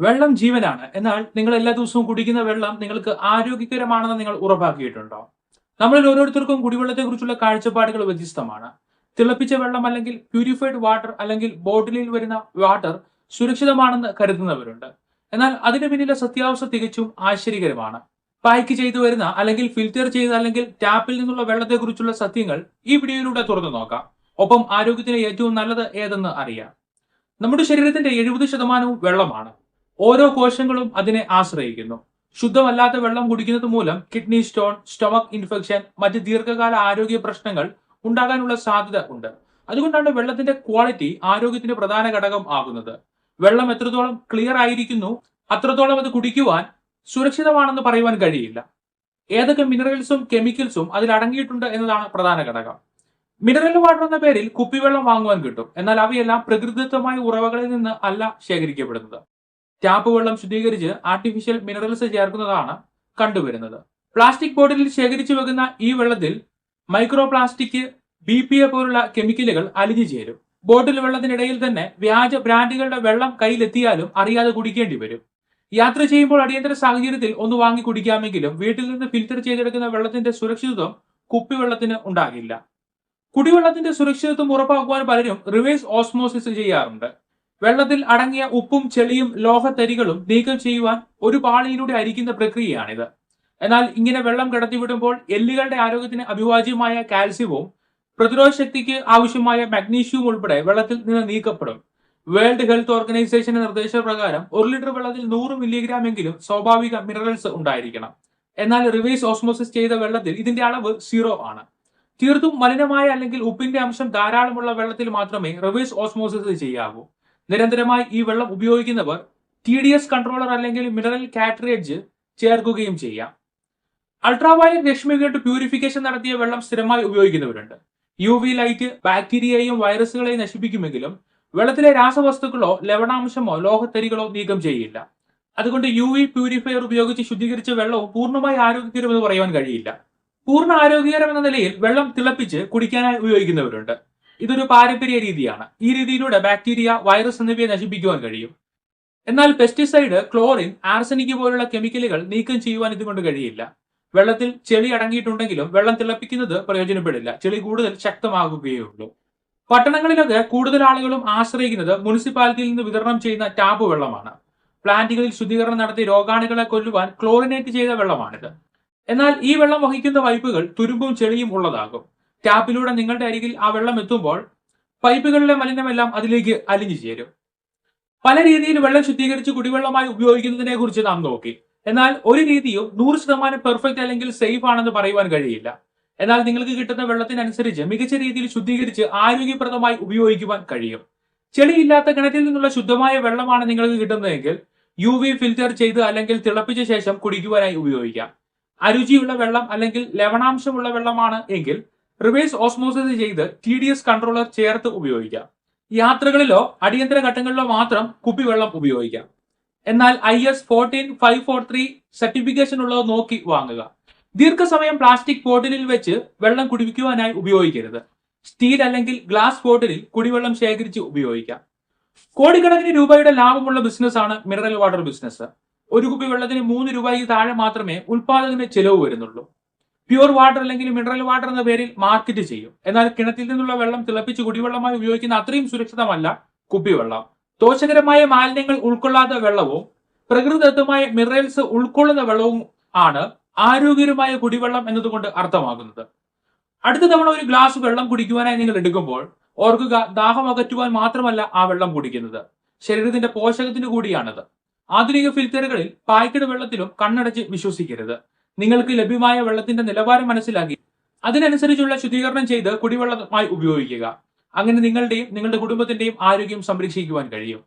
വെള്ളം ജീവനാണ്. എന്നാൽ നിങ്ങൾ എല്ലാ ദിവസവും കുടിക്കുന്ന വെള്ളം നിങ്ങൾക്ക് ആരോഗ്യകരമാണെന്ന് നിങ്ങൾ ഉറപ്പാക്കിയിട്ടുണ്ടോ? നമ്മളിൽ ഓരോരുത്തർക്കും കുടിവെള്ളത്തെക്കുറിച്ചുള്ള കാഴ്ചപ്പാടുകൾ വ്യത്യസ്തമാണ്. തിളപ്പിച്ച വെള്ളം അല്ലെങ്കിൽ പ്യൂരിഫൈഡ് വാട്ടർ അല്ലെങ്കിൽ ബോട്ടിലിൽ വരുന്ന വാട്ടർ സുരക്ഷിതമാണെന്ന് കരുതുന്നവരുണ്ട്. എന്നാൽ അതിന് പിന്നിലെ സത്യാവസ്ഥ തികച്ചും ആശ്ചര്യകരമാണ്. പായ്ക്ക് ചെയ്തു വരുന്ന അല്ലെങ്കിൽ ഫിൽറ്റർ ചെയ്ത അല്ലെങ്കിൽ ടാപ്പിൽ നിന്നുള്ള വെള്ളത്തെക്കുറിച്ചുള്ള സത്യങ്ങൾ ഈ വീഡിയോയിലൂടെ തുറന്നു നോക്കാം. ഒപ്പം ആരോഗ്യത്തിന് ഏറ്റവും നല്ലത് ഏതെന്ന് അറിയാം. നമ്മുടെ ശരീരത്തിന്റെ എഴുപത് ശതമാനവും വെള്ളമാണ്. ഓരോ കോശങ്ങളും അതിനെ ആശ്രയിക്കുന്നു. ശുദ്ധമല്ലാത്ത വെള്ളം കുടിക്കുന്നത് മൂലം കിഡ്നി സ്റ്റോൺ സ്റ്റൊമക് ഇൻഫെക്ഷൻ മറ്റ് ദീർഘകാല ആരോഗ്യ പ്രശ്നങ്ങൾ ഉണ്ടാകാനുള്ള സാധ്യത ഉണ്ട്. അതുകൊണ്ടാണ് വെള്ളത്തിന്റെ ക്വാളിറ്റി ആരോഗ്യത്തിന്റെ പ്രധാന ഘടകം ആകുന്നത്. വെള്ളം എത്രത്തോളം ക്ലിയർ ആയിരിക്കുന്നു അത്രത്തോളം അത് കുടിക്കുവാൻ സുരക്ഷിതമാണെന്ന് പറയുവാൻ കഴിയില്ല. ഏതൊക്കെ മിനറൽസും കെമിക്കൽസും അതിൽ അടങ്ങിയിട്ടുണ്ട് എന്നതാണ് പ്രധാന ഘടകം. മിനറൽ വാട്ടർ എന്ന പേരിൽ കുപ്പിവെള്ളം വാങ്ങുവാൻ കിട്ടും. എന്നാൽ അവയെല്ലാം പ്രകൃതിദത്തമായ ഉറവകളിൽ നിന്ന് അല്ല ശേഖരിക്കപ്പെടുന്നത്. ടാപ്പ് വെള്ളം ശുദ്ധീകരിച്ച് ആർട്ടിഫിഷ്യൽ മിനറൽസ് ചേർക്കുന്നതാണ് കണ്ടുവരുന്നത്. പ്ലാസ്റ്റിക് ബോട്ടിലിൽ ശേഖരിച്ചു വെക്കുന്ന ഈ വെള്ളത്തിൽ micro plastic B P A പോലുള്ള കെമിക്കലുകൾ അലിഞ്ഞു ചേരും. ബോട്ടിൽ വെള്ളത്തിനിടയിൽ തന്നെ വ്യാജ ബ്രാൻഡുകളുടെ വെള്ളം കയ്യിലെത്തിയാലും അറിയാതെ കുടിക്കേണ്ടി വരും. യാത്ര ചെയ്യുമ്പോൾ അടിയന്തര സാഹചര്യത്തിൽ ഒന്ന് വാങ്ങി കുടിക്കാമെങ്കിലും വീട്ടിൽ നിന്ന് ഫിൽറ്റർ ചെയ്തെടുക്കുന്ന വെള്ളത്തിന്റെ സുരക്ഷിതത്വം കുപ്പിവെള്ളത്തിന് ഉണ്ടാകില്ല. കുടിവെള്ളത്തിന്റെ സുരക്ഷിതത്വം ഉറപ്പാക്കുവാൻ പലരും റിവേഴ്സ് ഓസ്മോസിസ് ചെയ്യാറുണ്ട്. വെള്ളത്തിൽ അടങ്ങിയ ഉപ്പും ചെളിയും ലോഹത്തരികളും നീക്കം ചെയ്യുവാൻ ഒരു പാളിയിലൂടെ അരിക്കുന്ന പ്രക്രിയയാണിത്. എന്നാൽ ഇങ്ങനെ വെള്ളം കടത്തിവിടുമ്പോൾ എല്ലുകളുടെ ആരോഗ്യത്തിന് അഭിവാജ്യമായ കാൽസ്യവും പ്രതിരോധ ശക്തിക്ക് ആവശ്യമായ മഗ്നീഷ്യവും ഉൾപ്പെടെ വെള്ളത്തിൽ നിന്ന് നീക്കപ്പെടും. വേൾഡ് ഹെൽത്ത് ഓർഗനൈസേഷന്റെ നിർദ്ദേശപ്രകാരം ഒരു ലിറ്റർ വെള്ളത്തിൽ നൂറ് മില്ലിഗ്രാം എങ്കിലും സ്വാഭാവിക മിനറൽസ് ഉണ്ടായിരിക്കണം. എന്നാൽ റിവേഴ്സ് ഓസ്മോസിസ് ചെയ്ത വെള്ളത്തിൽ ഇതിന്റെ അളവ് സീറോ ആണ്. തീർത്തും മലിനമായ അല്ലെങ്കിൽ ഉപ്പിന്റെ അംശം ധാരാളമുള്ള വെള്ളത്തിൽ മാത്രമേ റിവേഴ്സ് ഓസ്മോസിസ് ചെയ്യാവൂ. നിരന്തരമായി ഈ വെള്ളം ഉപയോഗിക്കുന്നവർ ടി ഡി എസ് കൺട്രോളർ അല്ലെങ്കിൽ മിനറൽ കാറ്ററേജ് ചേർക്കുകയും ചെയ്യാം. അൾട്രാവയലറ്റ് രശ്മികളുടെ പ്യൂരിഫിക്കേഷൻ നടത്തിയ വെള്ളം സ്ഥിരമായി ഉപയോഗിക്കുന്നവരുണ്ട്. യു വി ലൈറ്റ് ബാക്ടീരിയയും വൈറസുകളെയും നശിപ്പിക്കുമെങ്കിലും വെള്ളത്തിലെ രാസവസ്തുക്കളോ ലവണാംശമോ ലോഹത്തരികളോ നീക്കം ചെയ്യില്ല. അതുകൊണ്ട് യു വി പ്യൂരിഫയർ ഉപയോഗിച്ച് ശുദ്ധീകരിച്ച വെള്ളവും പൂർണമായി ആരോഗ്യകരമെന്ന് പറയുവാൻ കഴിയില്ല. പൂർണ ആരോഗ്യകരം എന്ന നിലയിൽ വെള്ളം തിളപ്പിച്ച് കുടിക്കാനായി ഉപയോഗിക്കുന്നവരുണ്ട്. ഇതൊരു പാരമ്പര്യ രീതിയാണ്. ഈ രീതിയിലൂടെ ബാക്ടീരിയ വൈറസ് എന്നിവയെ നശിപ്പിക്കുവാൻ കഴിയും. എന്നാൽ പെസ്റ്റിസൈഡ് ക്ലോറിൻ ആർസനിക് പോലുള്ള കെമിക്കലുകൾ നീക്കം ചെയ്യുവാൻ ഇതുകൊണ്ട് കഴിയില്ല. വെള്ളത്തിൽ ചെളി അടങ്ങിയിട്ടുണ്ടെങ്കിലും വെള്ളം തിളപ്പിക്കുന്നത് പ്രയോജനപ്പെടില്ല. ചെളി കൂടുതൽ ശക്തമാകുകയുള്ളൂ പട്ടണങ്ങളിലൊക്കെ കൂടുതൽ ആളുകളും ആശ്രയിക്കുന്നത് മുനിസിപ്പാലിറ്റിയിൽ നിന്ന് വിതരണം ചെയ്യുന്ന ടാപ്പ് വെള്ളമാണ്. പ്ലാന്റുകളിൽ ശുദ്ധീകരണം നടത്തി രോഗാണുക്കളെ കൊല്ലുവാൻ ക്ലോറിനേറ്റ് ചെയ്ത വെള്ളമാണിത്. എന്നാൽ ഈ വെള്ളം വഹിക്കുന്ന പൈപ്പുകൾ തുരുമ്പും ചെളിയും ഉള്ളതാകും. ടാപ്പിലൂടെ നിങ്ങളുടെ അരികിൽ ആ വെള്ളം എത്തുമ്പോൾ പൈപ്പുകളിലെ മലിനമെല്ലാം അതിലേക്ക് അലിഞ്ഞു ചേരും. പല രീതിയിൽ വെള്ളം ശുദ്ധീകരിച്ച് കുടിവെള്ളമായി ഉപയോഗിക്കുന്നതിനെ കുറിച്ച് നാം നോക്കി. എന്നാൽ ഒരു രീതിയും നൂറ് ശതമാനം പെർഫെക്റ്റ് അല്ലെങ്കിൽ സേഫ് ആണെന്ന് പറയുവാൻ കഴിയില്ല. എന്നാൽ നിങ്ങൾക്ക് കിട്ടുന്ന വെള്ളത്തിനനുസരിച്ച് മികച്ച രീതിയിൽ ശുദ്ധീകരിച്ച് ആരോഗ്യപ്രദമായി ഉപയോഗിക്കുവാൻ കഴിയും. ചെളിയില്ലാത്ത കിണറ്റിൽ നിന്നുള്ള ശുദ്ധമായ വെള്ളമാണ് നിങ്ങൾക്ക് കിട്ടുന്നതെങ്കിൽ യു വി ഫിൽറ്റർ ചെയ്ത് അല്ലെങ്കിൽ തിളപ്പിച്ച ശേഷം കുടിക്കുവാനായി ഉപയോഗിക്കാം. അരുചിയുള്ള വെള്ളം അല്ലെങ്കിൽ ലവണാംശമുള്ള വെള്ളമാണ് എങ്കിൽ റിവേഴ്സ് ഓസ്മോസിസ് ചെയ്ത് ടി ഡി എസ് കൺട്രോളർ ചേർത്ത് ഉപയോഗിക്കാം. യാത്രകളിലോ അടിയന്തര ഘട്ടങ്ങളിലോ മാത്രം കുപ്പിവെള്ളം ഉപയോഗിക്കാം. എന്നാൽ I S fourteen five four three certification ഉള്ളത് നോക്കി വാങ്ങുക. ദീർഘസമയം പ്ലാസ്റ്റിക് ബോട്ടിലിൽ വെച്ച് വെള്ളം കുടിപ്പിക്കുവാനായി ഉപയോഗിക്കരുത്. സ്റ്റീൽ അല്ലെങ്കിൽ ഗ്ലാസ് ബോട്ടിലിൽ കുടിവെള്ളം ശേഖരിച്ച് ഉപയോഗിക്കാം. കോടിക്കണക്കിന് രൂപയുടെ ലാഭമുള്ള ബിസിനസ്സാണ് മിനറൽ വാട്ടർ ബിസിനസ് ഒരു കുപ്പി വെള്ളത്തിന് മൂന്ന് രൂപയ്ക്ക് താഴെ മാത്രമേ ഉൽപാദകന് ചെലവ് വരുന്നുള്ളൂ. പ്യുവർ വാട്ടർ അല്ലെങ്കിൽ മിനറൽ വാട്ടർ എന്ന പേരിൽ മാർക്കറ്റ് ചെയ്യും. എന്നാൽ കിണറ്റിൽ നിന്നുള്ള വെള്ളം തിളപ്പിച്ച് കുടിവെള്ളമായി ഉപയോഗിക്കുന്ന അത്രയും സുരക്ഷിതമല്ല കുപ്പിവെള്ളം. ദോഷകരമായ മാലിന്യങ്ങൾ ഉൾക്കൊള്ളാത്ത വെള്ളവും പ്രകൃതിദത്തമായ മിനറൽസ് ഉൾക്കൊള്ളുന്ന വെള്ളവും ആണ് ആരോഗ്യകരമായ കുടിവെള്ളം എന്നതുകൊണ്ട് അർത്ഥമാകുന്നത്. അടുത്ത തവണ ഒരു ഗ്ലാസ് വെള്ളം കുടിക്കുവാനായി നിങ്ങൾ എടുക്കുമ്പോൾ ഓർക്കുക ദാഹം അകറ്റുവാൻ മാത്രമല്ല ആ വെള്ളം കുടിക്കുന്നത്. ശരീരത്തിന്റെ പോഷകത്തിന് കൂടിയാണത്. ആധുനിക ഫിൽറ്ററുകളിൽ പായ്ക്കഡ് വെള്ളത്തിലും കണ്ണടച്ച് വിശ്വസിക്കരുത്. നിങ്ങൾക്ക് ലഭ്യമായ വെള്ളത്തിന്റെ നിലവാരം മനസ്സിലാക്കി. അതിനനുസരിച്ചുള്ള ശുദ്ധീകരണം ചെയ്ത് കുടിവെള്ളമായി ഉപയോഗിക്കുക. അങ്ങനെ നിങ്ങളുടെയും നിങ്ങളുടെ കുടുംബത്തിന്റെയും ആരോഗ്യം സംരക്ഷിക്കുവാൻ കഴിയും.